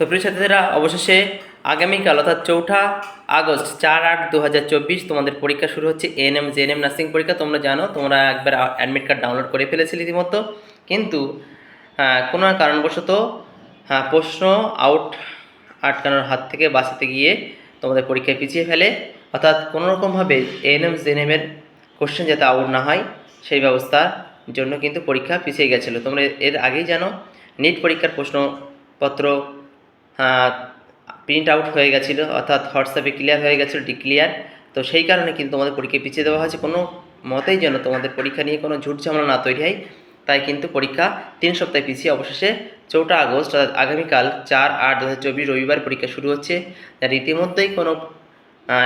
তো প্রিয় ছাত্রীরা, অবশেষে আগামীকাল অর্থাৎ চৌঠা আগস্ট চার আট দু তোমাদের পরীক্ষা শুরু হচ্ছে এএনএম জেএনএম নার্সিং পরীক্ষা। তোমরা জানো, তোমরা একবার অ্যাডমিট কার্ড ডাউনলোড করে ফেলেছিলে রীতিমতো কিন্তু কোনো কারণবশত হ্যাঁ প্রশ্ন আউট আটকানোর হাত থেকে বাঁচাতে গিয়ে তোমাদের পরীক্ষায় পিছিয়ে ফেলে। অর্থাৎ কোনোরকমভাবে এএনএম জেএনএমের কোশ্চেন যাতে আউট না হয়, সেই ব্যবস্থার জন্য কিন্তু পরীক্ষা পিছিয়ে গেছিল। তোমরা এর আগেই জানো নিট পরীক্ষার প্রশ্নপত্র প্রিন্ট আউট হয়ে গেছিল, অর্থাৎ হোয়াটসঅ্যাপে ক্লিয়ার হয়ে গেছিল ডিক্লিয়ার তো সেই কারণে কিন্তু তোমাদের পরীক্ষা পিছিয়ে দেওয়া হয়েছে। কোনো মতেই যেন তোমাদের পরীক্ষা নিয়ে কোনো ঝুট ঝামেলা না তৈরি হয়। তাই কিন্তু পরীক্ষা তিন সপ্তাহ পিছিয়ে অবশেষে চৌঠা আগস্ট, অর্থাৎ আগামীকাল চার আট দু চব্বিশ রবিবার পরীক্ষা শুরু হচ্ছে। যার ইতিমধ্যেই কোনো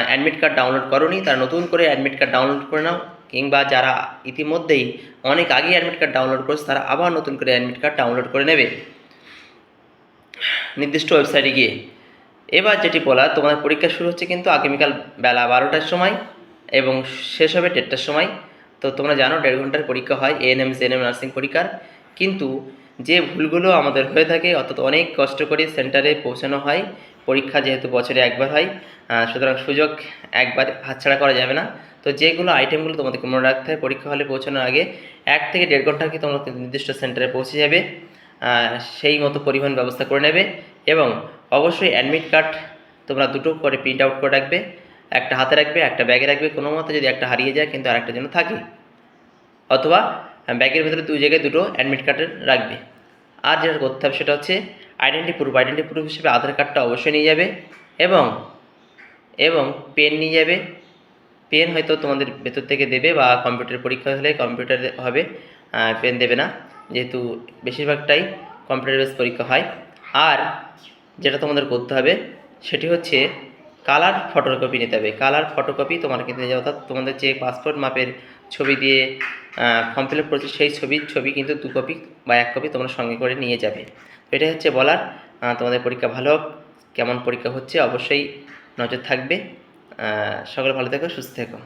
অ্যাডমিট কার্ড ডাউনলোড করনি। তারা নতুন করে অ্যাডমিট কার্ড ডাউনলোড করে নাও। কিংবা যারা ইতিমধ্যেই অনেক আগে অ্যাডমিট কার্ড ডাউনলোড করেছে, তারা আবার নতুন করে অ্যাডমিট কার্ড ডাউনলোড করে নেবে। নির্দিষ্ট ওয়েবসাইটে গিয়ে। এবার যেটি বলা তোমাদের পরীক্ষা শুরু হচ্ছে কিন্তু আগামীকাল বেলা বারোটার সময় এবং শেষ হবে দেড়টার সময়। তো তোমরা জানো দেড় ঘণ্টার পরীক্ষা হয় এএনএম জেএনএম নার্সিং পরীক্ষার। কিন্তু যে ভুলগুলো আমাদের হয়ে থাকে, অর্থাৎ অনেক কষ্ট করে সেন্টারে পৌঁছানো হয়, পরীক্ষা যেহেতু বছরে একবার হয় সুতরাং সুযোগ একবার হাতছাড়া করা যাবে না। তো যেগুলো আইটেমগুলো তোমাদেরকে মনে রাখতে হয়, পরীক্ষা হলে পৌঁছানোর আগে এক থেকে দেড় ঘণ্টা কি তোমরা নির্দিষ্ট সেন্টারে পৌঁছে যাবে। সেই মতো পরিবহন ব্যবস্থা করে নেবে এবং অবশ্যই অ্যাডমিট কার্ড তোমরা দুটো করে প্রিন্ট আউট করে রাখবে, একটা হাতে রাখবে, একটা ব্যাগে রাখবে, কোনো মতে যদি একটা হারিয়ে যায় কিন্তু আরেকটা যেন থাকে। অথবা ব্যাগের ভেতরে দুই জায়গায় দুটো অ্যাডমিট কার্ডের রাখবে। আর যেটা করতে হবে সেটা হচ্ছে আইডেন্টি প্রুফ আইডেন্টি প্রুফ হিসেবে আধার কার্ডটা অবশ্যই নিয়ে যাবে এবং এবং পেন নিয়ে যাবে। পেন হয়তো তোমাদের ভেতর থেকে দেবে বা কম্পিউটার পরীক্ষা হলে কম্পিউটার হবে পেন দেবে না। যেহেতু বেশিরভাগটাই কম্পিউটার বেস পরীক্ষা হয়। আর যেটা তোমাদের করতে হবে, সেটি হচ্ছে কালার ফটোকপি নিতে হবে। কালার ফটোকপি তোমার কিন্তু যাবে অর্থাৎ তোমাদের যে পাসপোর্ট মাপের ছবি দিয়ে ফর্ম ফিল আপ করেছে, সেই ছবির ছবি কিন্তু দু কপি বা এক কপি তোমরা সঙ্গে করে নিয়ে যাবে। এটাই হচ্ছে বলার। তোমাদের পরীক্ষা ভালো হোক, কেমন পরীক্ষা হচ্ছে অবশ্যই নজর থাকবে। সকলে ভালো থেকো, সুস্থ থেকো।